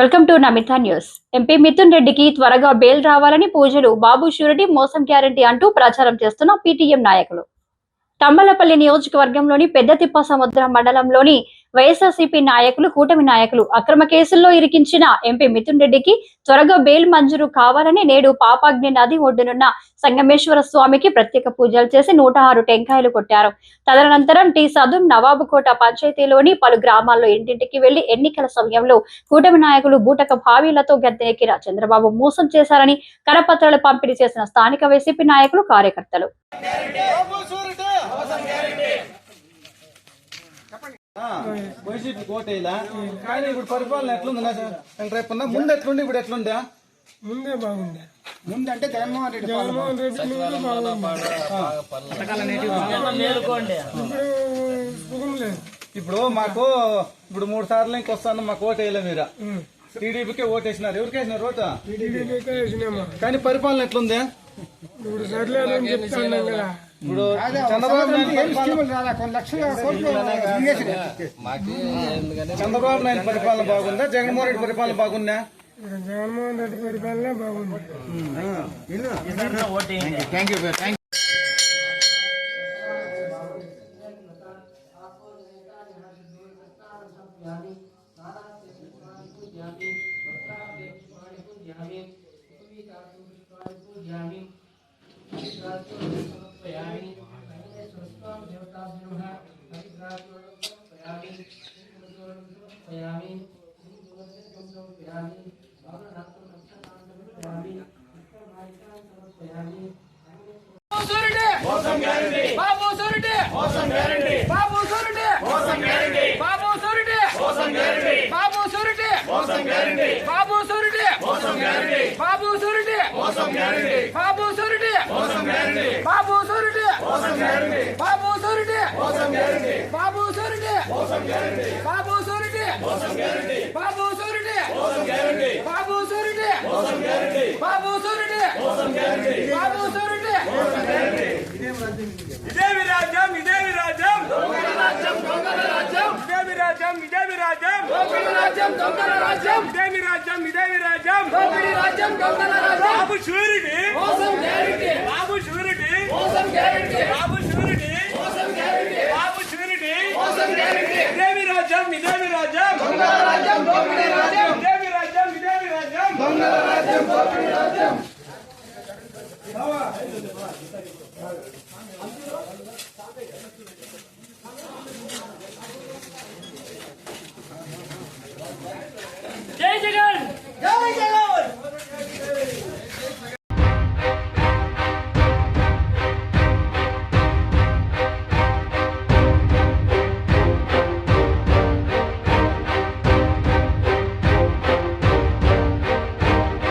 Welcome to Namita news. MP Mithun రెడ్డికి త్వరగా bail రావాలని పూజలు బాబు షూరిటీ మోసం గ్యారంటీ అంటూ ప్రచారం చేస్తున్న పీటీఎం నాయకులు. తమ్మలపల్లి నియోజకవర్గంలోని పెద్దతిప్ప సముద్రం మండలంలోని వైఎస్ఆర్సీపీ నాయకులు కూటమి నాయకులు అక్రమ కేసుల్లో ఇరికించిన ఎంపీ మిథున్ రెడ్డికి త్వరగా బెయిల్ మంజూరు కావాలని నేడు పాపాగ్ని నది ఒడ్డునున్న సంగమేశ్వర స్వామికి ప్రత్యేక పూజలు చేసి నూట ఆరు టెంకాయలు కొట్టారు తదనంతరం టీ సదుం నవాబుకోట పంచాయతీలోని పలు గ్రామాల్లో ఇంటింటికి వెళ్ళి ఎన్నికల సమయంలో కూటమి నాయకులు బూటక భావీలతో గద్దెక్కిన చంద్రబాబు మోసం చేశారని కరపత్రాలు పంపిణీ చేసిన స్థానిక వైసీపీ నాయకులు కార్యకర్తలు వైసీపీ కోటేలా? కానీ ఇప్పుడు పరిపాలన ఎట్లుంది? నా రేపన్నా ముందు ఎట్లుండి ఇప్పుడు ఎట్లుందా ముందే బాగుండే. ముందు అంటే జగన్మోహన్ రెడ్డి జగన్మోహన్ రెడ్డి ముందు బాగుంది ఇప్పుడు లేదు ఇప్పుడు మాకు ఇప్పుడు మూడు సార్లు ఇంకొస్తాను మాకు ఓటు వేయలే మీరు టీడీపీకే ఓటు వేసినారు ఎవరికి వేసినారు ఓటు? కానీ పరిపాలన ఎట్లుంది? ఇప్పుడు సర్లేదని చెప్తాను కదా. ఇప్పుడు చంద్రబాబు చంద్రబాబు నాయుడు పరిపాలన బాగుందా? జగన్మోహన్ రెడ్డి పరిపాలన బాగుందా? జగన్మోహన్ రెడ్డి పరిపాలన బాగుంది. Thank you thank Thank you. Babu surety మోసం గ్యారంటీ బాబు సూరిటీ మోసం గ్యారంటీ బాబు సూరిటీ! మోసం గ్యారంటీ బాబు సూరిటీ! మోసం గ్యారంటీ బాబు సూరిటీ! మోసం గ్యారంటీ బాబు సూరిటీ! మోసం గ్యారంటీ బాబు సూరిటీ! మోసం గ్యారంటీ బాబు సూరిటీ మోసం గ్యారంటీ బాబు సూరిటీ మోసం గ్యారంటీ బాబు సూరిటీ మోసం గ్యారంటీ బాబు సూరిటీ మోసం గ్యారంటీ బాబు సూరిటీ మోసం గ్యారంటీ బాబు సూరిటీ మోసం గ్యారంటీ బాబు సూరిటీ మోసం గ్యారంటీ బాబు సూరిటీ మోసం గ్యారంటీ ఇదే విరాజ్యం ఇదే విరాజ్యం ఇదే విరాజ్యం ఇదే విరాజ్యం రాజ్యం దొంగల రాజ్యం ఇదే విరాజ్యం ఇదే విరాజ్యం రాజ్యం దొంగల రాజ్యం బాబు షూరిటీ మోసం గ్యారెంటీ బాబు షూరిటీ మోసం గ్యారెంటీ